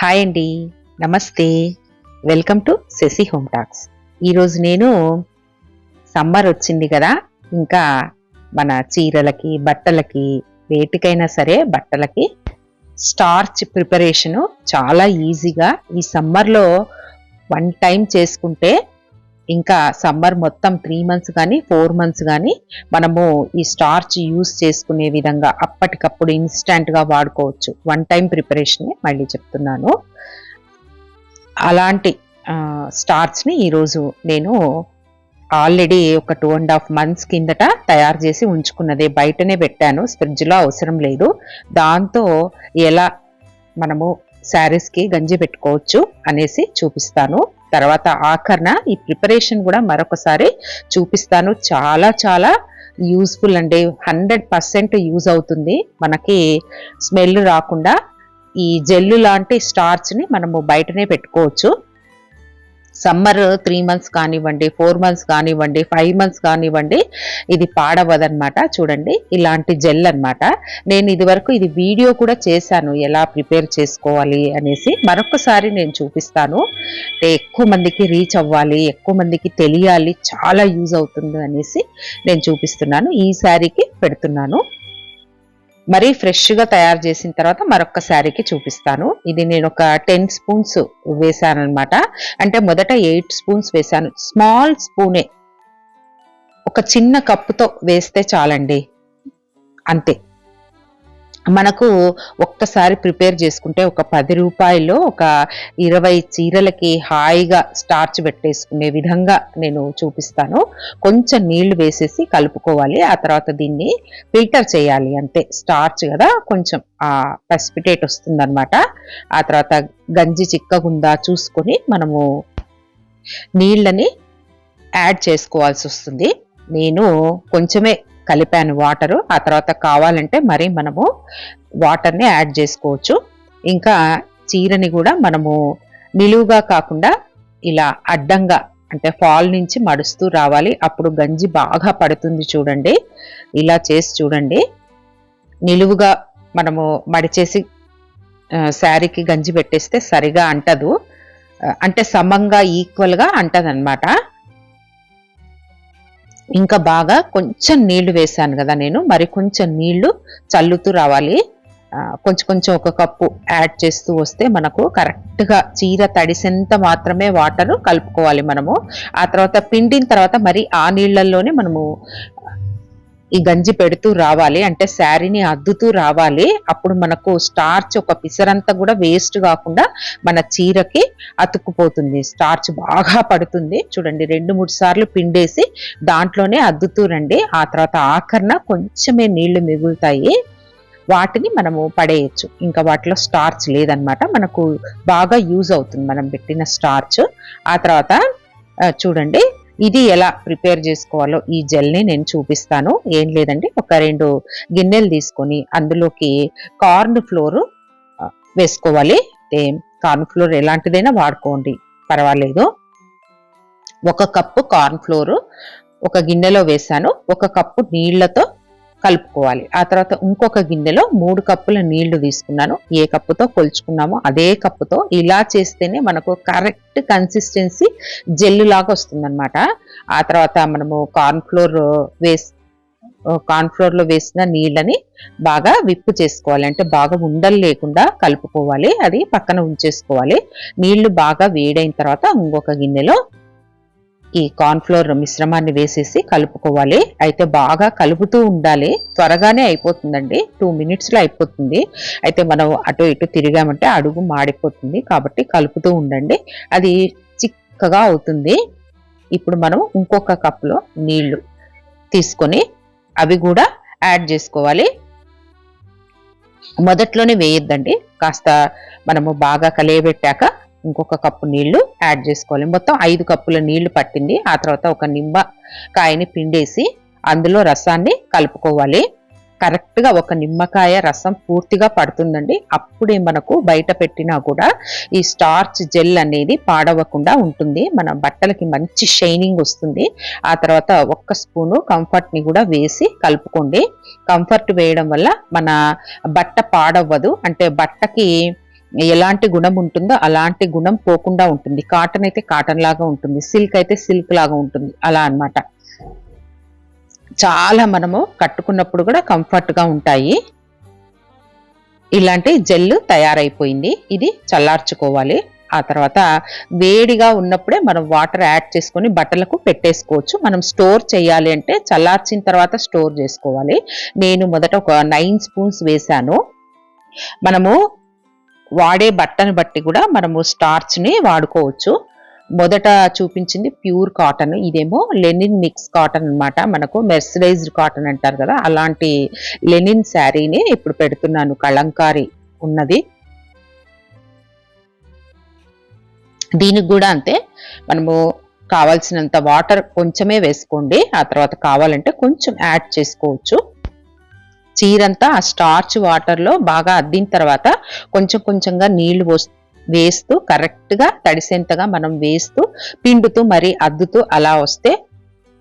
Hi అండి. Namaste. Welcome to Sashi home talks. ఈరోజు నేను సమ్మర్ వచ్చింది కదా ఇంకా మన చీరలకి బట్టలకి వేటికైనా సరే బట్టలకి స్టార్చ్ ప్రిపరేషను చాలా ఈజీగా ఈ సమ్మర్లో వన్ టైం చేసుకుంటే ఇంకా సమ్మర్ మొత్తం త్రీ మంత్స్ కానీ ఫోర్ మంత్స్ కానీ మనము ఈ స్టార్చ్ యూస్ చేసుకునే విధంగా అప్పటికప్పుడు ఇన్స్టంట్గా వాడుకోవచ్చు. వన్ టైం ప్రిపరేషనే మళ్ళీ చెప్తున్నాను. అలాంటి స్టార్చ్ని ఈరోజు నేను ఆల్రెడీ ఒక టూ అండ్ హాఫ్ మంత్స్ కిందట తయారు చేసి ఉంచుకున్నదే. బయటనే పెట్టాను. ఫ్రిడ్జ్లో అవసరం లేదు. దాంతో ఎలా మనము శారీస్కి గంజి పెట్టుకోవచ్చు అనేసి చూపిస్తాను. తర్వాత ఆఖరణ ఈ ప్రిపరేషన్ కూడా మరొకసారి చూపిస్తాను. చాలా చాలా యూస్ఫుల్ అండి. హండ్రెడ్ పర్సెంట్ యూజ్ అవుతుంది. మనకి స్మెల్ రాకుండా ఈ జెల్లు లాంటి స్టార్చ్ని మనము బయటనే పెట్టుకోవచ్చు. సమ్మర్ త్రీ మంత్స్ కానివ్వండి ఫోర్ మంత్స్ కానివ్వండి ఫైవ్ మంత్స్ కానివ్వండి ఇది పాడవదనమాట చూడండి ఇలాంటి జెల్ అనమాట నేను ఇదివరకు ఇది వీడియో కూడా చేశాను ఎలా ప్రిపేర్ చేసుకోవాలి అనేసి. మరొకసారి నేను చూపిస్తాను. అంటే ఎక్కువ మందికి రీచ్ అవ్వాలి ఎక్కువ మందికి తెలియాలి చాలా యూజ్ అవుతుంది అనేసి నేను చూపిస్తున్నాను. ఈ శారీకి పెడుతున్నాను. మరీ ఫ్రెష్గా తయారు చేసిన తర్వాత మరొక శారీకి చూపిస్తాను. ఇది నేను ఒక టెన్ స్పూన్స్ వేసాను అనమాట అంటే మొదట ఎయిట్ స్పూన్స్ వేసాను స్మాల్ స్పూనే. ఒక చిన్న కప్పుతో వేస్తే చాలండి. అంతే. మనకు ఒక్కసారి ప్రిపేర్ చేసుకుంటే ఒక పది రూపాయలు ఒక ఇరవై చీరలకి హాయిగా స్టార్చ్ పెట్టేసుకునే విధంగా నేను చూపిస్తాను. కొంచెం నీళ్ళు వేసేసి కలుపుకోవాలి. ఆ తర్వాత దీన్ని ఫిల్టర్ చేయాలి. అంతే స్టార్చ్ కదా కొంచెం ఆ పసిపిటేట్ వస్తుందన్నమాట. ఆ తర్వాత గంజి చిక్కకుండా చూసుకొని మనము నీళ్ళని యాడ్ చేసుకోవాల్సి వస్తుంది. నేను కొంచెమే కలిపాను వాటరు. ఆ తర్వాత కావాలంటే మరి మనము వాటర్ని యాడ్ చేసుకోవచ్చు. ఇంకా చీరని కూడా మనము నిలువుగా కాకుండా ఇలా అడ్డంగా అంటే ఫాల్ నుంచి మడుస్తూ రావాలి. అప్పుడు గంజి బాగా పడుతుంది చూడండి. ఇలా చేసి చూడండి. నిలువుగా మనము మడిచేసి శారీకి గంజి పెట్టేస్తే సరిగా అంటదు. అంటే సమంగా ఈక్వల్గా అంటదనమాట ఇంకా బాగా కొంచెం నీళ్ళు వేసాను కదా నేను. మరి కొంచెం నీళ్ళు చల్లుతూ రావాలి. కొంచెం కొంచెం ఒక కప్పు యాడ్ చేస్తూ వస్తే మనకు కరెక్ట్గా చీర తడిసేంత మాత్రమే వాటర్ కలుపుకోవాలి మనము. ఆ తర్వాత పిండిన తర్వాత మరి ఆ నీళ్ళల్లోనే మనము ఈ గంజి పెడుతూ రావాలి. అంటే శారీని అద్దుతూ రావాలి. అప్పుడు మనకు స్టార్చ్ ఒక పిసరంతా కూడా వేస్ట్ కాకుండా మన చీరకి అతుక్కుపోతుంది. స్టార్చ్ బాగా పడుతుంది. చూడండి రెండు మూడు సార్లు పిండేసి దాంట్లోనే అద్దుతూ రండి. ఆ తర్వాత ఆఖరణ కొంచెమే నీళ్ళు మిగులుతాయి. వాటిని మనము పడేయచ్చు. ఇంకా వాటిలో స్టార్చ్ లేదనమాట మనకు బాగా యూజ్ అవుతుంది. మనం పెట్టిన స్టార్చ్ ఆ తర్వాత చూడండి ఇది ఎలా ప్రిపేర్ చేసుకోవాలో ఈ జెల్ని నేను చూపిస్తాను. ఏం లేదండి ఒక రెండు గిన్నెలు తీసుకొని అందులోకి కార్న్ ఫ్లోర్ వేసుకోవాలి. కార్న్ ఫ్లోర్ ఎలాంటిదైనా వాడుకోండి పర్వాలేదు. ఒక కప్పు కార్న్ ఫ్లోర్ ఒక గిన్నెలో వేసాను ఒక కప్పు నీళ్ళతో కలుపుకోవాలి. ఆ తర్వాత ఇంకొక గిన్నెలో మూడు కప్పుల నీళ్ళు తీసుకున్నాను. ఏ కప్పుతో కొలుచుకున్నామో అదే కప్పుతో ఇలా చేస్తేనే మనకు కరెక్ట్ కన్సిస్టెన్సీ జెల్లు లాగా వస్తుందన్నమాట. ఆ తర్వాత మనము కార్న్ఫ్లోర్ వేసి కార్న్ఫ్లోర్లో వేసిన నీళ్ళని బాగా విప్పు చేసుకోవాలి. అంటే బాగా ఉండలు లేకుండా కలుపుకోవాలి. అది పక్కన ఉంచేసుకోవాలి. నీళ్ళు బాగా వేడైన తర్వాత ఇంకొక గిన్నెలో ఈ కార్న్ఫ్లోర్ మిశ్రమాన్ని వేసేసి కలుపుకోవాలి. అయితే బాగా కలుపుతూ ఉండాలి. త్వరగానే అయిపోతుందండి. టూ మినిట్స్లో అయిపోతుంది. అయితే మనం అటు ఇటు తిరిగామంటే అడుగు మాడిపోతుంది. కాబట్టి కలుపుతూ ఉండండి. అది చిక్కగా అవుతుంది. ఇప్పుడు మనం ఇంకొక కప్లో నీళ్ళు తీసుకొని అవి కూడా యాడ్ చేసుకోవాలి. మొదట్లోనే వేయొద్దండి. కాస్త మనము బాగా కలియబెట్టాక ఇంకొక కప్పు నీళ్ళు యాడ్ చేసుకోవాలి. మొత్తం ఐదు కప్పుల నీళ్ళు పట్టింది. ఆ తర్వాత ఒక నిమ్మకాయని పిండేసి అందులో రసాన్ని కలుపుకోవాలి. కరెక్ట్గా ఒక నిమ్మకాయ రసం పూర్తిగా పడుతుందండి. అప్పుడే మనకు బయట పెట్టినా కూడా ఈ స్టార్చ్ జెల్ అనేది పాడవకుండా ఉంటుంది. మన బట్టలకి మంచి షైనింగ్ వస్తుంది. ఆ తర్వాత ఒక్క స్పూను కంఫర్ట్ని కూడా వేసి కలుపుకోండి. కంఫర్ట్ వేయడం వల్ల మన బట్ట పాడవ్వదు. అంటే బట్టకి ఎలాంటి గుణం ఉంటుందో అలాంటి గుణం పోకుండా ఉంటుంది. కాటన్ అయితే కాటన్ లాగా ఉంటుంది. సిల్క్ అయితే సిల్క్ లాగా ఉంటుంది. అలా అన్నమాట. చాలా మనము కట్టుకున్నప్పుడు కూడా కంఫర్ట్గా ఉంటాయి. ఇలాంటి జెల్ తయారైపోయింది. ఇది చల్లార్చుకోవాలి. ఆ తర్వాత వేడిగా ఉన్నప్పుడే మనం వాటర్ యాడ్ చేసుకొని బట్టలకు పెట్టేసుకోవచ్చు. మనం స్టోర్ చేయాలి అంటే చల్లార్చిన తర్వాత స్టోర్ చేసుకోవాలి. నేను మొదట ఒక నైన్ స్పూన్స్ వేశాను. మనము వాడే బట్టను బట్టి కూడా మనము స్టార్చ్ని వాడుకోవచ్చు. మొదట చూపించింది ప్యూర్ కాటన్ ఇదేమో లెనిన్ మిక్స్ కాటన్ అన్నమాట. మనకు మెర్సరైజ్డ్ కాటన్ అంటారు కదా అలాంటి లెనిన్ శారీని ఇప్పుడు పెడుతున్నాను కళంకారి ఉన్నది. దీనికి కూడా అంతే మనము కావాల్సినంత వాటర్ కొంచెమే వేసుకోండి ఆ తర్వాత కావాలంటే కొంచెం యాడ్ చేసుకోవచ్చు. చీరంతా ఆ స్టార్చ్ వాటర్లో బాగా అద్దిన తర్వాత కొంచెం కొంచెంగా నీళ్ళు పోస్ వేస్తూ కరెక్ట్గా తడిసేంతగా మనం వేస్తూ పిండుతూ మరి అద్దుతూ అలా వస్తే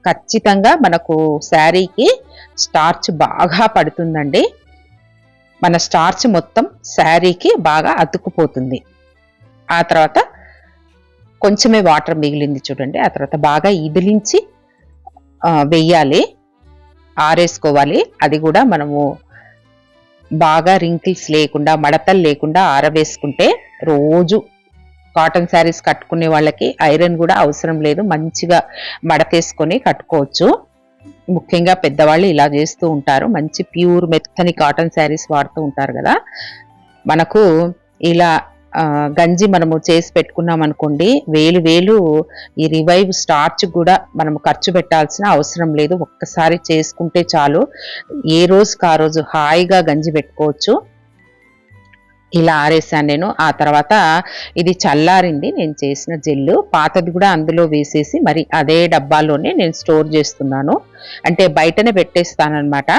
ఖచ్చితంగా మనకు శారీకి స్టార్చ్ బాగా పడుతుందండి. మన స్టార్చ్ మొత్తం శారీకి బాగా అతుక్కుపోతుంది. ఆ తర్వాత కొంచెమే వాటర్ మిగిలింది చూడండి. ఆ తర్వాత బాగా ఇదిలించి వెయ్యాలి ఆరేసుకోవాలి. అది కూడా మనము బాగా రింకిల్స్ లేకుండా మడతలు లేకుండా ఆరవేసుకుంటే రోజు కాటన్ శారీస్ కట్టుకునే వాళ్ళకి ఐరన్ కూడా అవసరం లేదు. మంచిగా మడతేసుకొని కట్టుకోవచ్చు. ముఖ్యంగా పెద్దవాళ్ళు ఇలా చేస్తూ ఉంటారు. మంచి ప్యూర్ మెత్తని కాటన్ శారీస్ వాడుతూ ఉంటారు కదా. మనకు ఇలా గంజి మనము చేసి పెట్టుకున్నాం అనుకోండి వేలు వేలు ఈ రివైవ్ స్టార్చ్ కూడా మనము ఖర్చు పెట్టాల్సిన అవసరం లేదు. ఒక్కసారి చేసుకుంటే చాలు. ఏ రోజుకి ఆ రోజు హాయిగా గంజి పెట్టుకోవచ్చు. ఇలా ఆరేసాను నేను. ఆ తర్వాత ఇది చల్లారింది. నేను చేసిన జెల్లు. పాతది కూడా అందులో వేసేసి మరి అదే డబ్బాలోనే నేను స్టోర్ చేస్తున్నాను. అంటే బయటనే పెట్టేస్తానన్నమాట.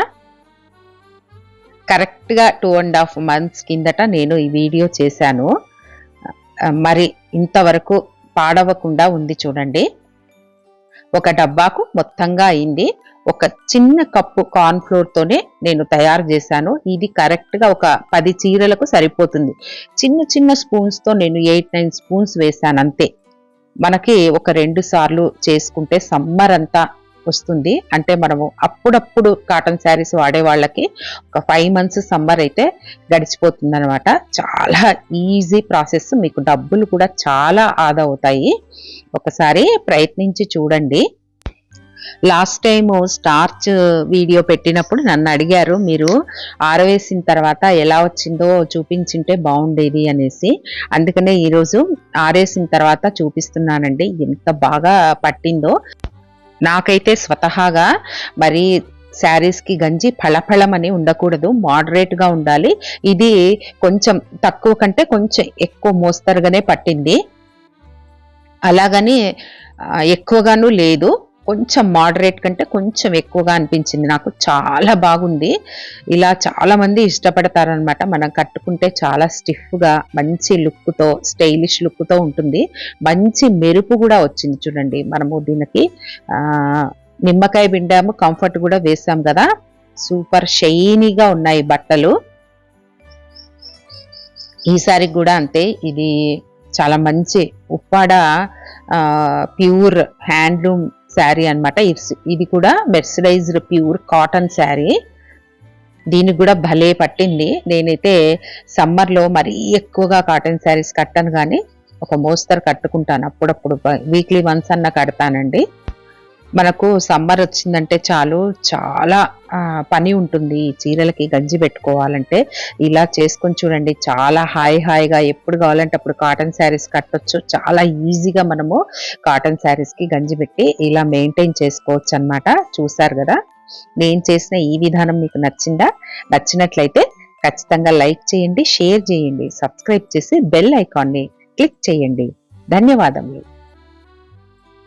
కరెక్ట్గా టూ అండ్ హాఫ్ మంత్స్ కిందట నేను ఈ వీడియో చేశాను. మరి ఇంతవరకు పాడవకుండా ఉంది చూడండి. ఒక డబ్బాకు మొత్తంగా అయింది. ఒక చిన్న కప్పు కార్న్ నేను తయారు చేశాను. ఇది కరెక్ట్గా ఒక పది చీరలకు సరిపోతుంది. చిన్న చిన్న స్పూన్స్తో నేను ఎయిట్ నైన్ స్పూన్స్ వేశాను అంతే. మనకి ఒక రెండు సార్లు చేసుకుంటే సమ్మర్ అంతా వస్తుంది. అంటే మనము అప్పుడప్పుడు కాటన్ శారీస్ వాడే వాళ్ళకి ఒక ఫైవ్ మంత్స్ సమ్మర్ అయితే గడిచిపోతుంది అనమాట చాలా ఈజీ ప్రాసెస్ మీకు డబ్బులు కూడా చాలా ఆదా అవుతాయి. ఒకసారి ప్రయత్నించి చూడండి. లాస్ట్ టైం స్టార్చ్ వీడియో పెట్టినప్పుడు నన్ను అడిగారు మీరు ఆరవేసిన తర్వాత ఎలా వచ్చిందో చూపించింటే బాగుండేది అనేసి. అందుకనే ఈరోజు ఆరేసిన తర్వాత చూపిస్తున్నానండి. ఎంత బాగా పట్టిందో. నాకైతే స్వతహాగా మరి శారీస్కి గంజి ఫళఫళమని ఉండకూడదు మోడరేట్గా ఉండాలి. ఇది కొంచెం తక్కువ కంటే కొంచెం ఎక్కువ మోస్తరుగానే పట్టింది. అలాగని ఎక్కువగాను లేదు. కొంచెం మోడరేట్ కంటే కొంచెం ఎక్కువగా అనిపించింది. నాకు చాలా బాగుంది. ఇలా చాలామంది ఇష్టపడతారనమాట మనం కట్టుకుంటే చాలా స్టిఫ్గా మంచి లుక్తో స్టైలిష్ లుక్తో ఉంటుంది. మంచి మెరుపు కూడా వచ్చింది చూడండి. మనము దీనికి నిమ్మకాయ పిండాము కంఫర్ట్ కూడా వేసాం కదా. సూపర్ షైనీగా ఉన్నాయి బట్టలు. ఈసారి కూడా అంతే. ఇది చాలా మంచి ఉప్పాడ ప్యూర్ హ్యాండ్లూమ్ శారీ అనమాట ఇది కూడా మెర్సరైజ్డ్ ప్యూర్ కాటన్ శారీ. దీనికి కూడా భలే పట్టింది. నేనైతే సమ్మర్లో మరీ ఎక్కువగా కాటన్ శారీస్ కట్టను కానీ ఒక మోస్తరు కట్టుకుంటాను. అప్పుడప్పుడు వీక్లీ వన్స్ అన్న కడతానండి. మనకు సమ్మర్ వచ్చిందంటే చాలు చాలా పని ఉంటుంది చీరలకి గంజి పెట్టుకోవాలంటే. ఇలా చేసుకొని చూడండి చాలా హాయి హాయిగా ఎప్పుడు కావాలంటే అప్పుడు కాటన్ శారీస్ కట్టొచ్చు. చాలా ఈజీగా మనము కాటన్ శారీస్కి గంజి పెట్టి ఇలా మెయింటైన్ చేసుకోవచ్చు అన్నమాట చూసారు కదా? నేను చేసిన ఈ విధానం మీకు నచ్చిందా? నచ్చినట్లయితే ఖచ్చితంగా లైక్ చేయండి షేర్ చేయండి సబ్స్క్రైబ్ చేసి బెల్ ఐకాన్ని క్లిక్ చేయండి. ధన్యవాదములు.